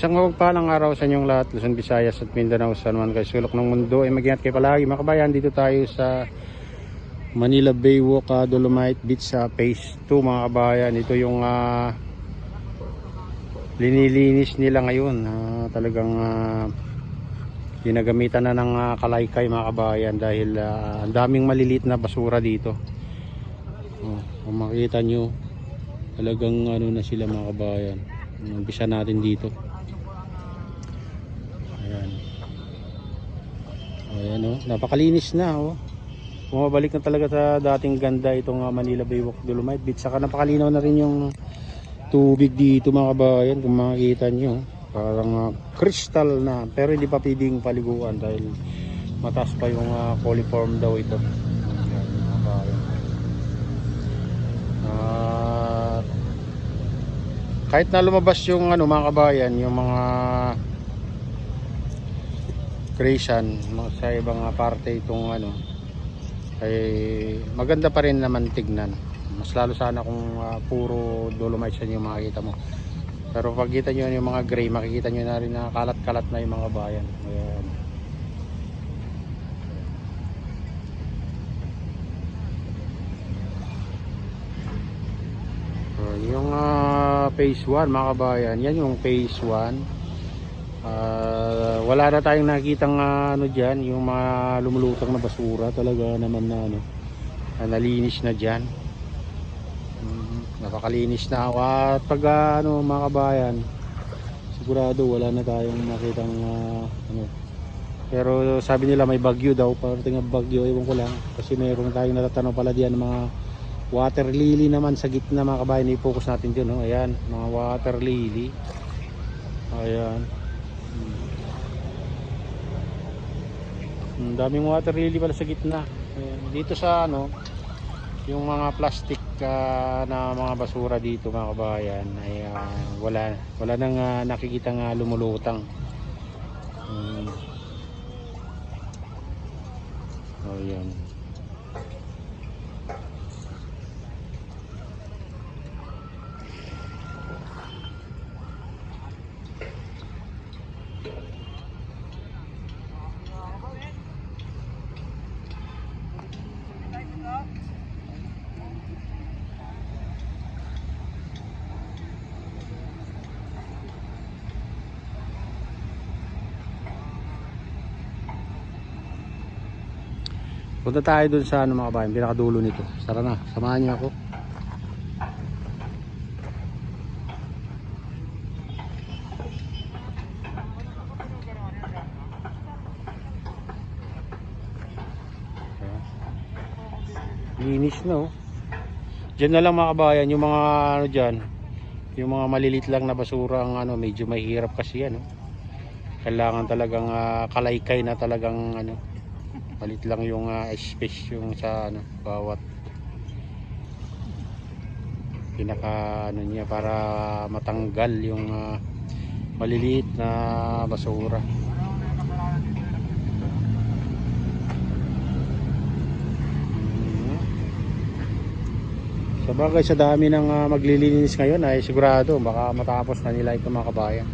Isang mapagpalang araw sa inyong lahat, Luzon, Visayas at Mindanao, San Juan, kay sulok ng mundo. Ay mag-ingat kayo palagi mga kabayan. Dito tayo sa Manila Baywalk, ah, Dolomite Beach sa Phase 2 mga kabayan. Ito yung ah, linilinis nila ngayon. Ah, talagang ah, ginagamitan na ng ah, kalaykay mga kabayan dahil ah, ang daming maliliit na basura dito. Oh, kung makita nyo, talagang ano na sila mga kabayan. Umpisa natin dito. Ayan. Ayan oh, napakalinis na oh. Bumabalik na talaga sa dating ganda itong ah, Manila Baywalk Dolomite Beach. Saka napakalinaw na rin yung tubig dito mga kabayan kung makikita nyo. Parang ah, crystal na pero hindi pa pwedeng paliguan dahil mataas pa yung uh, coliform daw ito. Ayan, mga kabayan. At kahit na lumabas yung ano mga kabayan, yung mga creation sa ibang parte itong ano ay maganda pa rin naman tignan. Mas lalo sana kung ah, puro dolomite yan yung makikita mo. Pero pag kita nyo yung mga gray, makikita nyo na rin na kalat-kalat na yung mga bayan. Ayan. So, yung ah, phase 1 mga kabayan, yan yung phase 1. Ah, wala na tayong nakitang ah, ano diyan, yung mga lumulutang na basura talaga naman na ano, na nalinis na diyan. napakalinis na at pag ah, ano mga kabayan, sigurado wala na tayong nakitang ah, ano. Pero sabi nila may bagyo daw, parating ang bagyo, ewan ko lang. Kasi mayroon tayong natatanaw pala diyan mga water lily naman sa gitna mga kabayan. I-focus natin dyan, no? Ayan, mga water lily. Ayan. Ang daming water lily pala sa gitna. Dito sa ano, yung mga plastic ah, na mga basura dito mga kabayan ay ah, wala wala nang uh, nakikita nga lumulutang. Hmm. Oh, yan. Punta tayo dun sa ano mga kabayan, pinakadulo nito. Tara na, samahan niyo ako. Linis na oh. Diyan na lang mga kabayan, yung mga ano dyan, yung mga malilit lang na basura ang ano, medyo mahirap kasi yan oh. Kailangan talagang ah, kalaykay na talagang ano, Palit lang yung ah, space yung sa ano, bawat pinaka ano niya para matanggal yung ah, maliliit na basura. Mhm. Sa bagay sa dami ng ah, maglilinis ngayon ay sigurado baka matapos na nila ito mga kabayan.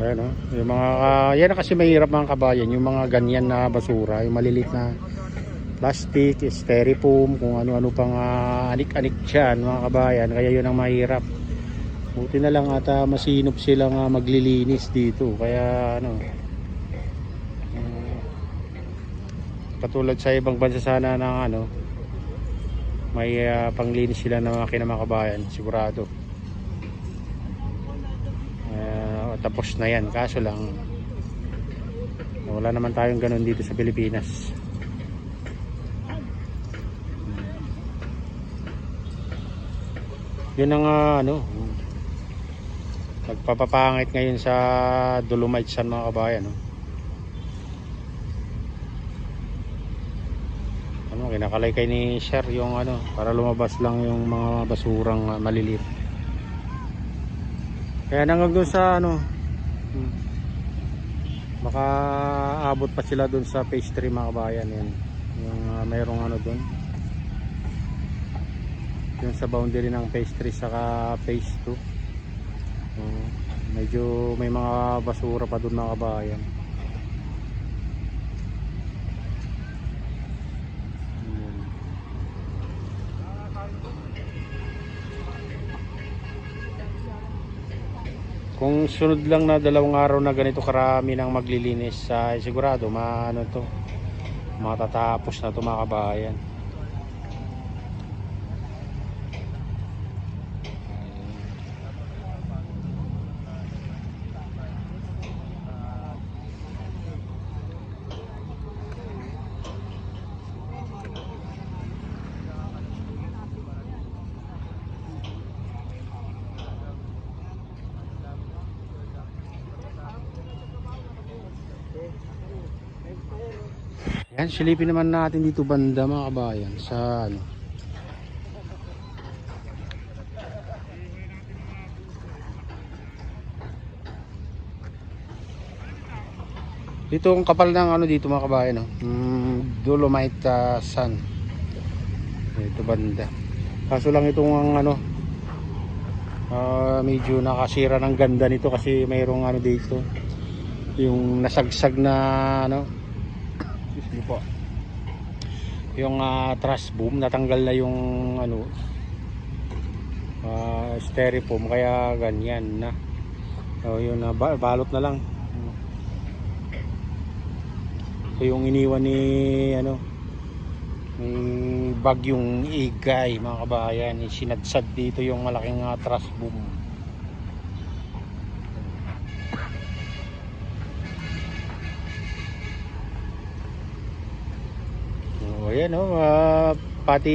Ayan o. Yung mga, ah, yan kasi mahirap mga kabayan. Yung mga ganyan na basura. Yung maliliit na plastic, styrofoam, kung ano-ano pang ah, anik-anik dyan mga kabayan. Kaya yun ang mahirap. Buti na lang at ah, masinop silang ah, maglilinis dito. Kaya ano. ah, katulad sa ibang bansa sana ng ano. May ah, panglinis sila ng mga kinamakabayan. Sigurado. Tapos na yan. Kaso lang wala naman tayong ganun dito sa Pilipinas. Yun ang ah, ano nagpapapangit ngayon sa Dolomite San mga kabayan no? ano kinakalay kay ni Sher yung ano para lumabas lang yung mga basurang ah, maliliit. Kaya doon sa ano hmm, baka abot pa sila doon sa phase 3 mga kabayan yan. Yung ah, mayroong ano doon. Yung sa boundary ng phase 3 saka phase 2. So, medyo may mga basura pa doon mga kabayan. Kung sunod lang na dalawang araw na ganito karami nang maglilinis, sa sigurado maano to, matatapos na to mga kabayan. Yan, silipin naman natin dito banda mga kabayan sa ano. Dito ang kapal ng ano dito mga kabayan, no? Mm, Dolomite ah, Sun. Dito banda. Kaso lang itong ang ano ah, medyo nakasira ng ganda nito kasi mayroong ano dito yung nasagsag na ano me po. Yung uh, truss boom natanggal na yung ano uh, styrofoam kaya ganyan na. So yun na ba- balot na lang. Ito yung iniwan ni ano ni bagyong igay mga kabayan sinadsad dito yung malaking uh, truss boom Oh, yan oh, ah, pati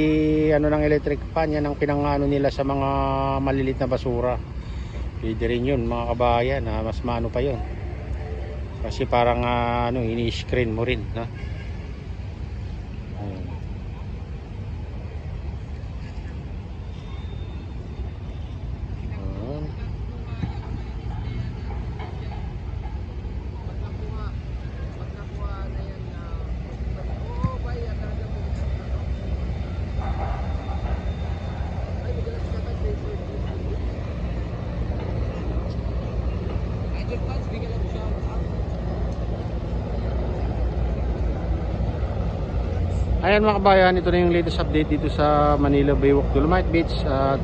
ano ng electric fan yan ang pinangano nila sa mga malilit na basura. Pwede rin yun mga kabayan, ah, mas maano pa yun. Kasi parang ah, ano, ini-screen mo rin, na. Ayan mga kabayan, ito na yung latest update dito sa Manila Baywalk Dolomite Beach at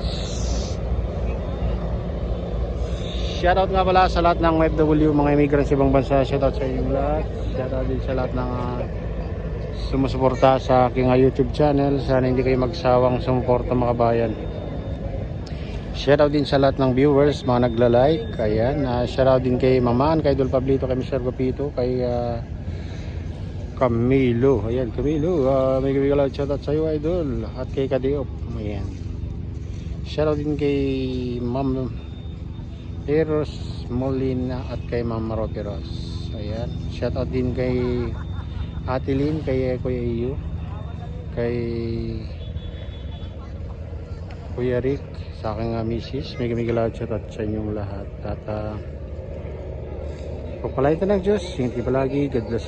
shoutout nga pala sa lahat ng OFW, mga immigrants ibang bansa. Shoutout sa inyong lahat. Shoutout din sa lahat ng uh, sumusuporta sa aking uh, YouTube channel. Sana hindi kayo magsawang sumuporta mga kabayan. Shoutout din sa lahat ng viewers, mga nagla-like. Ayan, uh, shoutout din kay Maman, kay Dol Pablito, kay Mr. Gopito kay uh, Camilo. Ayan, Camilo. Uh, may gabi shoutout sa iyo, idol. At kay Kadiop. Ayan. Shoutout din kay Ma'am Eros Molina at kay Ma'am Roperos. Ayan. Shoutout din kay Ate Lynn, kay Kuya Iyo, kay Kuya Rick, sa aking uh, misis. May gabi shoutout sa inyong lahat. At uh, Pagpalain ng Diyos, ingat palagi. God bless.